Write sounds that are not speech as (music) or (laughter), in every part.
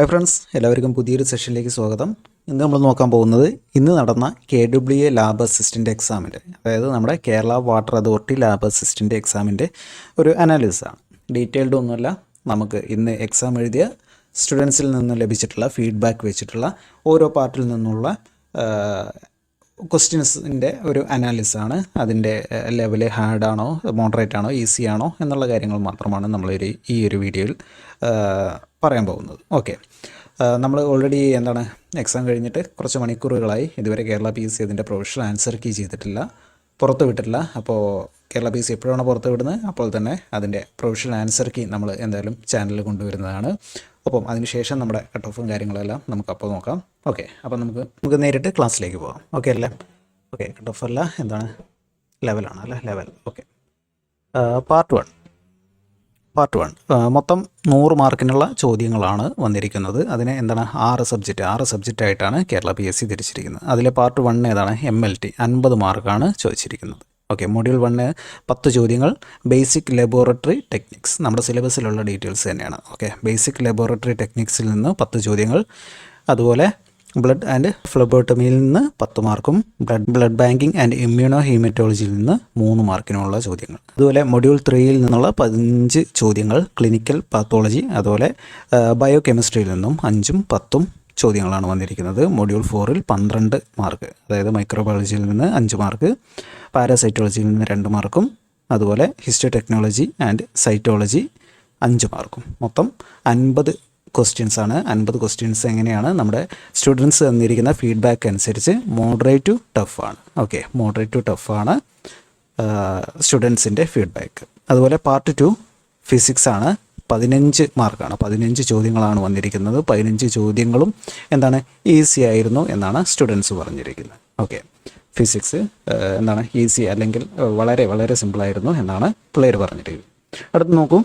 Hi friends എല്ലാവർക്കും പുതിയൊരു സെഷനിലേക്ക് സ്വാഗതം. ഇന്ന് നമ്മൾ നോക്കാൻ പോകുന്നത് ഇന്ന് നടന്ന K W A lab assistant എക്സാമിന്റെ അതായത് നമ്മുടെ Kerala water authority lab assistant എക്സാമിന്റെ ഒരു അനാലിസിസാണ് ഡീറ്റെയിൽഡ് ഒന്നുമല്ല നമുക്ക് ഇന്ന് എക്സാം എഴുതിയ സ്റ്റുഡൻസിൽ നിന്ന് ലഭിച്ചിട്ടുള്ള ഫീഡ്ബാക്ക് വെച്ചിട്ടുള്ള ഓരോ പാർട്ടിൽ നിന്നുള്ള ക്വസ്റ്റ്യൻസിന്റെ ഒരു അനാലിസാണ് അതിന്റെ ലെവൽ ഹാർഡ് ആണോ മോഡറേറ്റ് ആണോ ഈസി ആണോ എന്നുള്ള കാര്യങ്ങൾ മാത്രമാണ് നമ്മളൊരു ഈ ഒരു വീഡിയോയിൽ പറയാൻ പോകുന്നത്. ഓക്കെ. നമ്മൾ ഓൾറെഡി എന്താണ് എക്സാം കഴിഞ്ഞിട്ട് കുറച്ച് മണിക്കൂറുകളായി. ഇതുവരെ കേരള പി എസ് സി അതിന്റെ പ്രൊഫഷണൽ ആൻസർ കീ ചെയ്തിട്ടില്ല. പുറത്തു വിട്ടിട്ടില്ല. അപ്പോൾ കേരള പി സി എപ്പോഴാണ് പുറത്ത് വിടുന്നത് അപ്പോൾ തന്നെ അതിന്റെ പ്രൊഫഷണൽ ആൻസർ കീ നമ്മൾ എന്തായാലും ചാനലിൽ കൊണ്ടുവരുന്നതാണ്. അപ്പം അതിനുശേഷം നമ്മുടെ കട്ട് ഓഫും കാര്യങ്ങളെല്ലാം നമുക്ക് അപ്പോൾ നോക്കാം. ഓക്കെ അപ്പം നമുക്ക് നമുക്ക് നേരിട്ട് ക്ലാസ്സിലേക്ക് പോകാം. ഓക്കെ അല്ലേ? ഓക്കെ കട്ട് ഓഫ് അല്ല എന്താണ്? ലെവലാണ് അല്ലേ? Level okay part one part one മൊത്തം നൂറ് മാർക്കിനുള്ള ചോദ്യങ്ങളാണ് വന്നിരിക്കുന്നത്. അതിനെ എന്താണ്? ആറ് സബ്ജക്റ്റ് ആറ് സബ്ജക്റ്റ് ആയിട്ടാണ് കേരള പി എസ് സി തിരിച്ചിരിക്കുന്നത് അതിലെ പാർട്ട് വണ്ണിന് ഏതാണ്? എം എൽ ടി അൻപത് മാർക്കാണ് ചോദിച്ചിരിക്കുന്നത്. ഓക്കെ മൊഡ്യൂൾ വണ്ണ് പത്ത് ചോദ്യങ്ങൾ. ബേസിക് ലബോറട്ടറി ടെക്നിക്സ് നമ്മുടെ സിലബസിലുള്ള ഡീറ്റെയിൽസ് തന്നെയാണ്. ഓക്കെ ബേസിക് ലബോറട്ടറി ടെക്നിക്സിൽ നിന്ന് പത്ത് ചോദ്യങ്ങൾ. അതുപോലെ ബ്ലഡ് ആൻഡ് ഫ്ലബോട്ടമിയിൽ നിന്ന് പത്ത് മാർക്കും. ബ്ലഡ് ബ്ലഡ് ബാങ്കിങ് ആൻഡ് ഇമ്മ്യൂണോ ഹീമറ്റോളജിയിൽ നിന്ന് മൂന്ന് മാർക്കിനുമുള്ള ചോദ്യങ്ങൾ. അതുപോലെ മൊഡ്യൂൾ ത്രീയിൽ നിന്നുള്ള പതിനഞ്ച് ചോദ്യങ്ങൾ. ക്ലിനിക്കൽ പാത്തോളജി അതുപോലെ ബയോ കെമിസ്ട്രിയിൽ നിന്നും അഞ്ചും പത്തും ചോദ്യങ്ങളാണ് വന്നിരിക്കുന്നത്. മൊഡ്യൂൾ ഫോറിൽ പന്ത്രണ്ട് മാർക്ക് അതായത് മൈക്രോബയോളജിയിൽ നിന്ന് അഞ്ച് മാർക്ക് പാരാസൈറ്റോളജിയിൽ നിന്ന് രണ്ട് മാർക്കും അതുപോലെ ഹിസ്റ്ററി ടെക്നോളജി ആൻഡ് സൈറ്റോളജി അഞ്ച് മാർക്കും. മൊത്തം അൻപത് ക്വസ്റ്റ്യൻസ് ആണ്. അൻപത് ക്വസ്റ്റ്യൻസ് എങ്ങനെയാണ് നമ്മുടെ സ്റ്റുഡൻസ് തന്നിരിക്കുന്ന ഫീഡ്ബാക്ക് അനുസരിച്ച് മോഡറേറ്റ് ടു ടഫ് ആണ്. ഓക്കെ മോഡറേറ്റ് ടു ടഫ് ആണ് സ്റ്റുഡൻസിന്റെ ഫീഡ്ബാക്ക്. അതുപോലെ പാർട്ട് ടു ഫിസിക്സ് ആണ്. പതിനഞ്ച് മാർക്കാണ്. പതിനഞ്ച് ചോദ്യങ്ങളാണ് വന്നിരിക്കുന്നത്. പതിനഞ്ച് ചോദ്യങ്ങളും എന്താണ് ഈസി ആയിരുന്നു എന്നാണ് സ്റ്റുഡൻസ് പറഞ്ഞിരിക്കുന്നത്. ഓക്കെ. ഫിസിക്സ് എന്താണ് ഈസി അല്ലെങ്കിൽ വളരെ വളരെ സിമ്പിളായിരുന്നു എന്നാണ് പിള്ളേർ പറഞ്ഞിരിക്കുന്നത്. അടുത്ത് നോക്കൂ.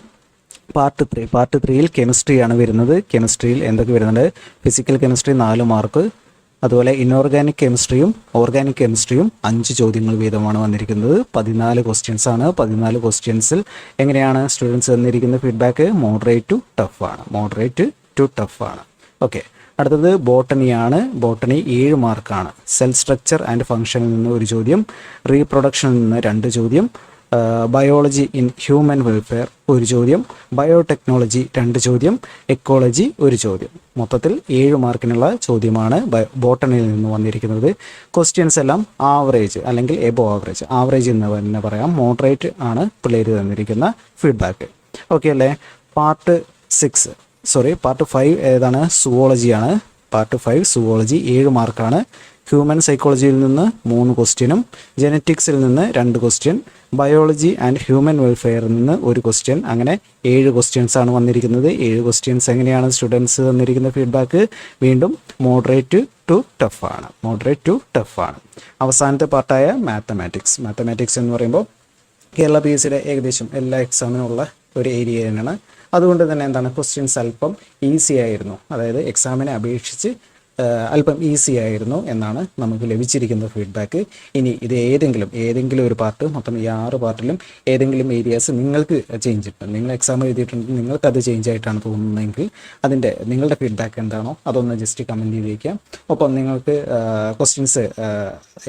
Part three. പാർട്ട് ത്രീയിൽ കെമിസ്ട്രിയാണ് വരുന്നത്. കെമിസ്ട്രിയിൽ എന്തൊക്കെ വരുന്നുണ്ട്? ഫിസിക്കൽ കെമിസ്ട്രി നാല് മാർക്ക്. അതുപോലെ ഇനോർഗാനിക് കെമിസ്ട്രിയും ഓർഗാനിക് കെമിസ്ട്രിയും അഞ്ച് ചോദ്യങ്ങൾ വീതമാണ് വന്നിരിക്കുന്നത്. പതിനാല് ക്വസ്റ്റ്യൻസ് ആണ്. പതിനാല് ക്വസ്റ്റ്യൻസിൽ എങ്ങനെയാണ് സ്റ്റുഡൻസ് തന്നിരിക്കുന്ന ഫീഡ്ബാക്ക് മോഡറേറ്റ് ടു ടഫ് ആണ്. മോഡറേറ്റ് ടു ടഫ് ആണ്. ഓക്കെ അടുത്തത് ബോട്ടണി ആണ്. ബോട്ടണി ഏഴ് മാർക്കാണ് സെൽ സ്ട്രക്ചർ ആൻഡ് ഫംഗ്ഷനിൽ നിന്ന് ഒരു ചോദ്യം റീപ്രൊഡക്ഷനിൽ നിന്ന് രണ്ട് ചോദ്യം ബയോളജി ഇൻ ഹ്യൂമൻ വെൽഫെയർ ഒരു ചോദ്യം ബയോടെക്നോളജി രണ്ട് ചോദ്യം എക്കോളജി ഒരു ചോദ്യം. മൊത്തത്തിൽ ഏഴ് മാർക്കിനുള്ള ചോദ്യമാണ് ബോട്ടണിയിൽ നിന്ന് വന്നിരിക്കുന്നത്. ക്വസ്റ്റ്യൻസ് എല്ലാം ആവറേജ് അല്ലെങ്കിൽ എബോ ആവറേജ് ആവറേജ് എന്ന് തന്നെ പറയാം. മോഡറേറ്റ് ആണ് പിള്ളേർ തന്നിരിക്കുന്ന ഫീഡ്ബാക്ക് ഓക്കെ അല്ലേ? Part six sorry part five ഏതാണ്? സുവോളജിയാണ് പാർട്ട് ഫൈവ് സുവോളജി ഏഴ് മാർക്കാണ്. ഹ്യൂമൻ സൈക്കോളജിയിൽ നിന്ന് മൂന്ന് ക്വസ്റ്റ്യനും ജനറ്റിക്സിൽ നിന്ന് രണ്ട് ക്വസ്റ്റ്യൻ ബയോളജി ആൻഡ് ഹ്യൂമൻ വെൽഫെയറിൽ നിന്ന് ഒരു ക്വസ്റ്റ്യൻ അങ്ങനെ ഏഴ് ക്വസ്റ്റ്യൻസ് ആണ് വന്നിരിക്കുന്നത്. ഏഴ് ക്വസ്റ്റ്യൻസ് എങ്ങനെയാണ് സ്റ്റുഡൻസ് തന്നിരിക്കുന്ന ഫീഡ്ബാക്ക് വീണ്ടും മോഡറേറ്റ് ടു ടഫ് ആണ്. മോഡറേറ്റ് ടു ടഫ് ആണ്. അവസാനത്തെ പാർട്ടായ മാത്തമാറ്റിക്സ് മാത്തമാറ്റിക്സ് എന്ന് പറയുമ്പോൾ കേരള പി എസ് സിയുടെ ഏകദേശം എല്ലാ എക്സാമിനുള്ള ഒരു ഏരിയ തന്നെയാണ് അതുകൊണ്ട് തന്നെ എന്താണ് ക്വസ്റ്റ്യൻസ് അല്പം ഈസി ആയിരുന്നു. അതായത് എക്സാമിനെ അപേക്ഷിച്ച് അല്പം ഈസി ആയിരുന്നു എന്നാണ് നമുക്ക് ലഭിച്ചിരിക്കുന്ന ഫീഡ്ബാക്ക് ഇനി ഇത് ഏതെങ്കിലും ഏതെങ്കിലും ഒരു പാർട്ട് മൊത്തം ഈ ആറ് പാർട്ടിലും ഏതെങ്കിലും ഏരിയാസ് നിങ്ങൾക്ക് ചേഞ്ച് ഇട്ടുണ്ട്. നിങ്ങൾ എക്സാം എഴുതിയിട്ടുണ്ട് നിങ്ങൾക്ക് അത് ചേഞ്ച് ആയിട്ടാണ് തോന്നുന്നതെങ്കിൽ അതിന്റെ നിങ്ങളുടെ ഫീഡ്ബാക്ക് എന്താണോ അതൊന്ന് ജസ്റ്റ് കമന്റ് ചെയ്ത് വയ്ക്കാം ഒപ്പം നിങ്ങൾക്ക് ക്വസ്റ്റ്യൻസ്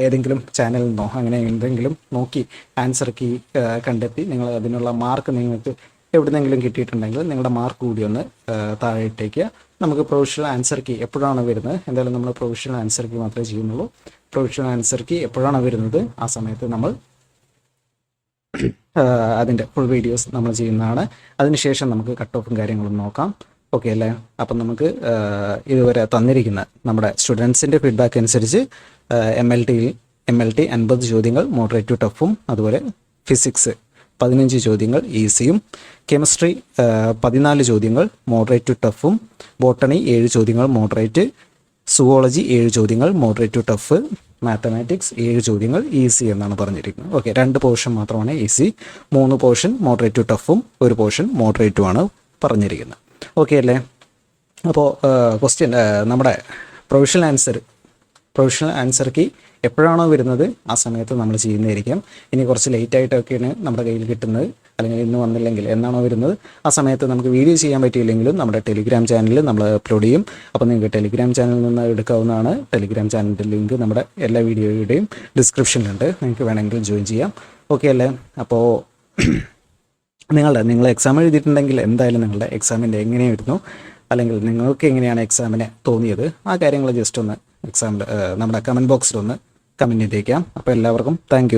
ഏതെങ്കിലും ചാനലിൽ നിന്നോ അങ്ങനെ എന്തെങ്കിലും നോക്കി ആൻസർ കീ കണ്ടെത്തി നിങ്ങൾ അതിനുള്ള മാർക്ക് നിങ്ങൾക്ക് എവിടുന്നെങ്കിലും കിട്ടിയിട്ടുണ്ടെങ്കിൽ നിങ്ങളുടെ മാർക്ക് കൂടി ഒന്ന് താഴെ ഇട്ടേക്കുക നമുക്ക് പ്രൊവിഷണൽ ആൻസർ കീ എപ്പോഴാണ് വരുന്നത്? എന്തായാലും നമ്മൾ പ്രൊവിഷണൽ ആൻസർ കീ മാത്രമേ ചെയ്യുന്നുള്ളൂ. പ്രൊവിഷണൽ ആൻസർ കീ എപ്പോഴാണ് വരുന്നത്? ആ സമയത്ത് നമ്മൾ അതിന്റെ ഫുൾ വീഡിയോസ് നമ്മൾ ചെയ്യുന്നതാണ്. അതിനുശേഷം നമുക്ക് കട്ട് ഓഫും കാര്യങ്ങളും നോക്കാം. ഓക്കെ അല്ലേ? അപ്പം നമുക്ക് ഇതുവരെ തന്നിരിക്കുന്ന നമ്മുടെ സ്റ്റുഡൻസിന്റെ ഫീഡ്ബാക്ക് അനുസരിച്ച് എം എൽ ടിയിൽ എം എൽ ടി അൻപത് ചോദ്യങ്ങൾ മോഡറേറ്റ് ടു ടഫും അതുപോലെ ഫിസിക്സ് പതിനഞ്ച് ചോദ്യങ്ങൾ ഈസിയും. കെമിസ്ട്രി പതിനാല് ചോദ്യങ്ങൾ മോഡറേറ്റ് ടു ടഫും ബോട്ടണി ഏഴ് ചോദ്യങ്ങൾ മോഡറേറ്റ്. സുവോളജി ഏഴ് ചോദ്യങ്ങൾ മോഡറേറ്റ് ടു ടഫ്. മാത്തമാറ്റിക്സ് ഏഴ് ചോദ്യങ്ങൾ ഈസി എന്നാണ് പറഞ്ഞിരിക്കുന്നത്. ഓക്കെ രണ്ട് പോർഷൻ മാത്രമാണ് ഈസി. മൂന്ന് പോർഷൻ മോഡറേറ്റ് ടു ടഫും ഒരു പോർഷൻ മോഡറേറ്റുമാണ് പറഞ്ഞിരിക്കുന്നത്. ഓക്കെ അല്ലേ? അപ്പോൾ ക്വസ്റ്റ്യൻ നമ്മുടെ provisional answer provisional answer key എപ്പോഴാണോ വരുന്നത് ആ സമയത്ത് നമ്മൾ ചെയ്യുന്നതായിരിക്കും. ഇനി കുറച്ച് ലേറ്റ് ആയിട്ടൊക്കെയാണ് നമ്മുടെ കയ്യിൽ കിട്ടുന്നത് അല്ലെങ്കിൽ ഇന്ന് വന്നില്ലെങ്കിൽ എന്നാണോ വരുന്നത് ആ സമയത്ത് നമുക്ക് വീഡിയോ ചെയ്യാൻ പറ്റിയില്ലെങ്കിലും നമ്മുടെ ടെലിഗ്രാം ചാനലിൽ നമ്മൾ അപ്ലോഡ് ചെയ്യും. അപ്പോൾ നിങ്ങൾക്ക് ടെലിഗ്രാം ചാനലിൽ നിന്ന് എടുക്കാവുന്നതാണ്. ടെലിഗ്രാം ചാനലിന്റെ ലിങ്ക് നമ്മുടെ എല്ലാ വീഡിയോയുടെയും ഡിസ്ക്രിപ്ഷനിലുണ്ട് നിങ്ങൾക്ക് വേണമെങ്കിൽ ജോയിൻ ചെയ്യാം. ഓക്കെ അല്ലേ? അപ്പോൾ (clears throat) നിങ്ങളുടെ നിങ്ങൾ എക്സാം എഴുതിയിട്ടുണ്ടെങ്കിൽ എന്തായാലും നിങ്ങളുടെ എക്സാമിന്റെ എങ്ങനെയായിരുന്നു അല്ലെങ്കിൽ നിങ്ങൾക്ക് എങ്ങനെയാണ് എക്സാമിനെ തോന്നിയത് ആ കാര്യങ്ങൾ ജസ്റ്റ് ഒന്ന് എക്സാമിൽ നമ്മുടെ കമന്റ് ബോക്സിലൊന്ന് കമന്റ് ചെയ്തേക്കാം. അപ്പോൾ എല്ലാവർക്കും താങ്ക്